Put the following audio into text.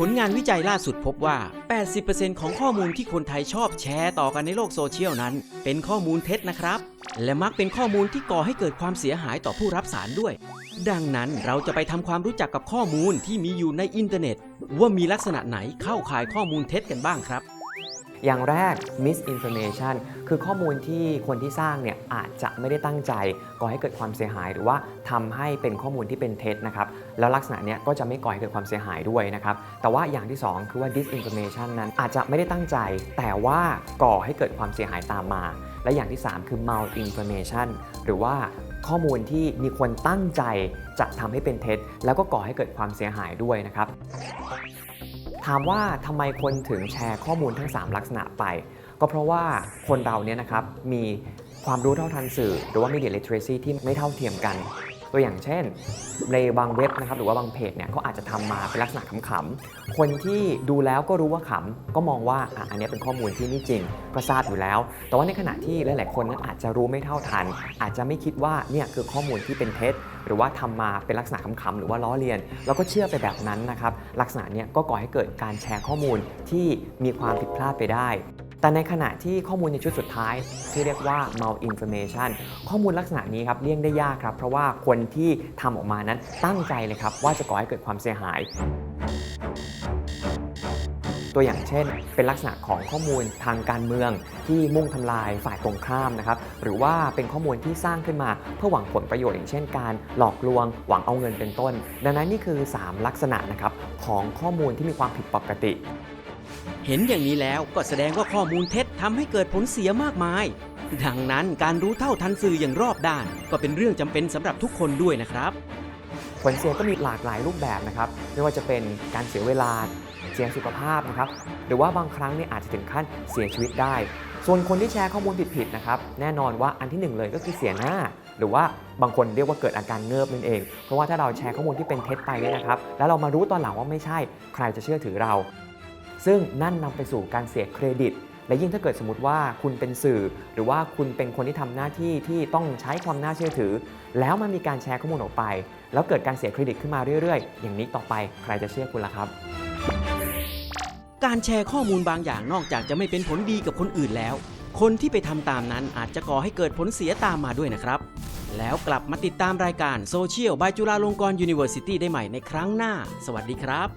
ผลงานวิจัยล่าสุดพบว่า 80%ของข้อมูลที่คนไทยชอบแชร์ต่อกันในโลกโซเชียลนั้น เป็นข้อมูลเท็จนะครับ และมักเป็นข้อมูลที่ก่อให้เกิดความเสียหายต่อผู้รับสารด้วย ดังนั้นเราจะไปทำความรู้จักกับข้อมูลที่มีอยู่ในอินเทอร์เน็ต ว่ามีลักษณะไหนเข้าข่ายข้อมูลเท็จกันบ้างครับ อย่างแรก misinformation คือข้อมูลที่คนที่สร้างเนี่ยอาจจะไม่ได้ตั้งใจก่อให้เกิดความเสียหาย หรือว่าทำให้เป็นข้อมูลที่เป็นเท็จนะครับแล้วลักษณะเนี้ยก็จะไม่ก่อให้เกิดความเสียหายด้วยนะครับแต่ว่าอย่างที่สองคือว่า disinformation นั้นอาจจะไม่ได้ตั้งใจ แต่ว่าก่อให้เกิดความเสียหายตามมา และอย่างที่สามคือ malinformation หรือว่าข้อมูลที่มีคนตั้งใจจะทำให้เป็นเท็จ แล้วก็ก่อให้เกิดความเสียหายด้วยนะครับ ถามว่าทำไมคนถึงแชร์ข้อมูลทั้ง 3 ลักษณะไป ก็เพราะว่าคนเราเนี่ยนะครับมีความรู้เท่าทันสื่อ หรือว่า media literacy ที่ไม่เท่าเทียมกัน ตัวอย่างเช่นในบางเว็บนะครับหรือว่าบางเพจเนี่ยเขาอาจจะทำมาเป็นลักษณะขำๆคนที่ดูแล้วก็รู้ว่าขำก็มองว่าอะอันนี้เป็นข้อมูลที่ไม่จริงก็ทราบอยู่แล้ว แต่ว่าในขณะที่หลายๆคนนั้นอาจจะรู้ไม่เท่าทัน อาจจะไม่คิดว่าเนี่ยคือข้อมูลที่เป็นเท็จหรือว่าทำมาเป็นลักษณะขำๆหรือว่าล้อเลียน แล้วก็เชื่อไปแบบนั้นนะครับลักษณะเนี้ยก็ก่อให้เกิดการแชร์ข้อมูลที่มีความผิดพลาดไปได้ แต่ในขณะที่ข้อมูลในชุดสุดท้าย ที่เรียกว่า malinformation ข้อมูลลักษณะนี้ครับเลี่ยงได้ยากครับ เพราะว่าคนที่ทำออกมานั้นตั้งใจเลยครับ ว่าจะก่อให้เกิดความเสียหาย ตัวอย่างเช่น เป็นลักษณะของข้อมูลทางการเมืองที่มุ่งทำลายฝ่ายตรงข้ามนะครับ หรือว่าเป็นข้อมูลที่สร้างขึ้นมา เพื่อหวังผลประโยชน์อย่างเช่นการหลอกลวง หวังเอาเงินเป็นต้น ดังนั้นนี่คือ 3 ลักษณะนะครับของข้อมูลที่มีความผิดปกติ เห็นอย่างนี้แล้วก็แสดงว่าข้อมูลเท็จทำให้เกิดผลเสียมากมาย ดังนั้นการรู้เท่าทันสื่ออย่างรอบด้าน ก็เป็นเรื่องจำเป็นสำหรับทุกคนด้วยนะครับ ผลเสียก็มีหลากหลายรูปแบบนะครับ ไม่ว่าจะเป็นการเสียเวลา เสียสุขภาพนะครับ หรือว่าบางครั้งเนี่ยอาจจะถึงขั้นเสียชีวิตได้ ส่วนคนที่แชร์ข้อมูลผิดๆนะครับ แน่นอนว่าอันที่หนึ่งเลยก็คือเสียหน้า หรือว่าบางคนเรียกว่าเกิดอาการเงิบนั่นเอง เพราะว่าถ้าเราแชร์ข้อมูลที่เป็นเท็จไปเนี่ยนะครับ แล้วเรามารู้ตอนหลังว่าไม่ใช่ ใครจะเชื่อถือเรา ซึ่งนั่นนำไปสู่การเสียเครดิต และยิ่งถ้าเกิดสมมติว่าคุณเป็นสื่อ หรือว่าคุณเป็นคนที่ทำหน้าที่ที่ต้องใช้ความน่าเชื่อถือ แล้วมันมีการแชร์ข้อมูลออกไป แล้วเกิดการเสียเครดิตขึ้นมาเรื่อยๆ อย่างนี้ต่อไปใครจะเชื่อคุณล่ะครับ การแชร์ข้อมูลบางอย่างนอกจากจะไม่เป็นผลดีกับคนอื่นแล้ว คนที่ไปทำตามนั้นอาจจะก่อให้เกิดผลเสียตามมาด้วยนะครับแล้วกลับมาติดตามรายการโซเชียลบายจุฬาลงกรณ์ยูนิเวอร์ซิตี้ได้ใหม่ในครั้งหน้า สวัสดีครับ